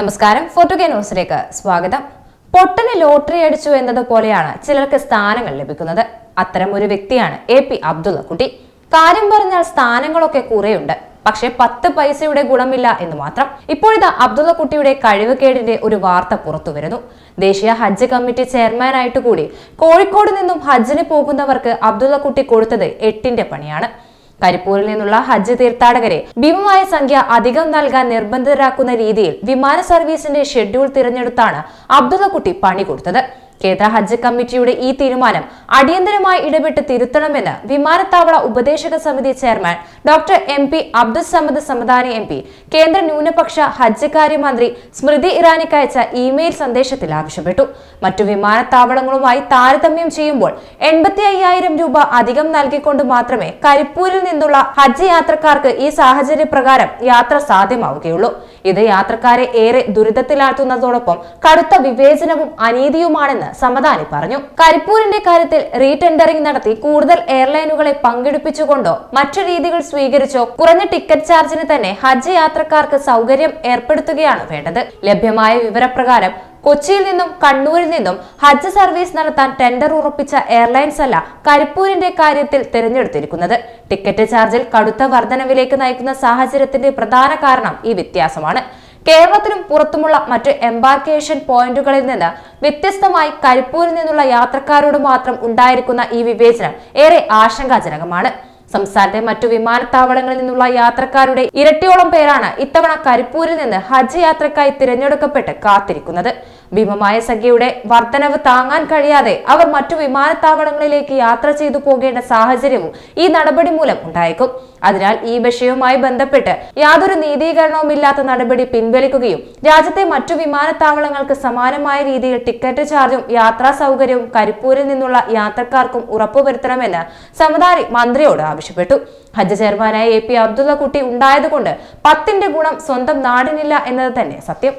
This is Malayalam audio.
നമസ്കാരം. ഫോർട്ടുഗേ ന്യൂസിലേക്ക് സ്വാഗതം. പൊട്ടന് ലോട്ടറി അടിച്ചു എന്നതുപോലെയാണ് ചിലർക്ക് സ്ഥാനങ്ങൾ ലഭിക്കുന്നത്. അത്തരം ഒരു വ്യക്തിയാണ് എ പി അബ്ദുള്ളക്കുട്ടി. കാര്യം പറഞ്ഞാൽ സ്ഥാനങ്ങളൊക്കെ കുറെയുണ്ട്. പക്ഷെ പത്ത് പൈസയുടെ ഗുണമില്ല എന്ന് മാത്രം. ഇപ്പോഴിതാ അബ്ദുള്ളക്കുട്ടിയുടെ കഴിവുകേടിന്റെ ഒരു വാർത്ത പുറത്തു വരുന്നു. ദേശീയ ഹജ്ജ് കമ്മിറ്റി ചെയർമാനായിട്ട് കൂടി കോഴിക്കോട് നിന്നും ഹജ്ജിന് പോകുന്നവർക്ക് അബ്ദുള്ളക്കുട്ടി കൊടുത്തത് എട്ടിന്റെ പണിയാണ്. കരിപ്പൂരിൽ നിന്നുള്ള ഹജ്ജ് തീർത്ഥാടകരെ ഭീമമായ സംഖ്യ അധികം നൽകാൻ നിർബന്ധിതരാക്കുന്ന രീതിയിൽ വിമാന സർവീസിന്റെ ഷെഡ്യൂൾ തിരഞ്ഞെടുത്താണ് അബ്ദുള്ളക്കുട്ടി പണി കൊടുത്തത്. കേന്ദ്ര ഹജ്ജ് കമ്മിറ്റിയുടെ ഈ തീരുമാനം അടിയന്തരമായി ഇടപെട്ട് തിരുത്തണമെന്ന് വിമാനത്താവള ഉപദേശക സമിതി chairman doctor M P Abdul Samad Samadani M P കേന്ദ്ര ന്യൂനപക്ഷ ഹജ്ജ് കാര്യമന്ത്രി സ്മൃതി ഇറാനിക്ക് അയച്ച ഇമെയിൽ സന്ദേശത്തിൽ ആവശ്യപ്പെട്ടു. മറ്റു വിമാനത്താവളങ്ങളുമായി താരതമ്യം ചെയ്യുമ്പോൾ എൺപത്തി അയ്യായിരം രൂപ അധികം നൽകിക്കൊണ്ട് മാത്രമേ കരിപ്പൂരിൽ നിന്നുള്ള ഹജ്ജ് യാത്രക്കാർക്ക് ഈ സാഹചര്യ പ്രകാരം യാത്ര സാധ്യമാവുകയുള്ളൂ. ഇത് യാത്രക്കാരെ ഏറെ ദുരിതത്തിലാഴ്ത്തുന്നതോടൊപ്പം കടുത്ത വിവേചനവും അനീതിയുമാണെന്ന് സമദാനി പറഞ്ഞു. കരിപ്പൂരിന്റെ കാര്യത്തിൽ റീടെൻഡറിംഗ് നടത്തി കൂടുതൽ എയർലൈനുകളെ പങ്കെടുപ്പിച്ചുകൊണ്ടോ മറ്റു രീതികൾ സ്വീകരിച്ചോ കുറഞ്ഞ ടിക്കറ്റ് ചാർജിന് തന്നെ ഹജ്ജ് യാത്രക്കാർക്ക് സൗകര്യം ഏർപ്പെടുത്തുകയാണ് വേണ്ടത്. ലഭ്യമായ വിവരപ്രകാരം കൊച്ചിയിൽ നിന്നും കണ്ണൂരിൽ നിന്നും ഹജ്ജ് സർവീസ് നടത്താൻ ടെൻഡർ ഉറപ്പിച്ച എയർലൈൻസ് അല്ല കരിപ്പൂരിന്റെ കാര്യത്തിൽ തിരഞ്ഞെടുത്തിരിക്കുന്നത്. ടിക്കറ്റ് ചാർജിൽ കടുത്ത വർധനവിലേക്ക് നയിക്കുന്ന സാഹചര്യത്തിന്റെ പ്രധാന കാരണം ഈ വ്യത്യാസമാണ്. കേരളത്തിനും പുറത്തുമുള്ള മറ്റ് എംബാർക്കേഷൻ പോയിന്റുകളിൽ നിന്ന് വ്യത്യസ്തമായി കരിപ്പൂരിൽ നിന്നുള്ള യാത്രക്കാരോട് മാത്രം ഉണ്ടായിരിക്കുന്ന ഈ വിവേചനം ഏറെ ആശങ്കാജനകമാണ്. സംസ്ഥാനത്തെ മറ്റു വിമാനത്താവളങ്ങളിൽ നിന്നുള്ള യാത്രക്കാരുടെ ഇരട്ടിയോളം പേരാണ് ഇത്തവണ കരിപ്പൂരിൽ നിന്ന് ഹജ്ജ് യാത്രക്കായി തിരഞ്ഞെടുക്കപ്പെട്ട് കാത്തിരിക്കുന്നത്. ഭീമമായ സംഖ്യയുടെ വർധനവ് താങ്ങാൻ കഴിയാതെ അവർ മറ്റു വിമാനത്താവളങ്ങളിലേക്ക് യാത്ര ചെയ്തു പോകേണ്ട സാഹചര്യവും ഈ നടപടി മൂലം ഉണ്ടായേക്കും. അതിനാൽ ഈ വിഷയവുമായി ബന്ധപ്പെട്ട് യാതൊരു നീതീകരണവുമില്ലാത്ത നടപടി പിൻവലിക്കുകയും രാജ്യത്തെ മറ്റു വിമാനത്താവളങ്ങൾക്ക് സമാനമായ രീതിയിൽ ടിക്കറ്റ് ചാർജും യാത്രാ സൗകര്യവും കരിപ്പൂരിൽ നിന്നുള്ള യാത്രക്കാർക്കും ഉറപ്പുവരുത്തണമെന്ന് സമദാരി മന്ത്രിയോട് ആവശ്യപ്പെട്ടു. ഹജ്ജ് ചെയർമാനായ എ പി അബ്ദുള്ള കുട്ടി ഉണ്ടായതുകൊണ്ട് പത്തിന്റെ ഗുണം സ്വന്തം നാടിനില്ല എന്നത് തന്നെ സത്യം.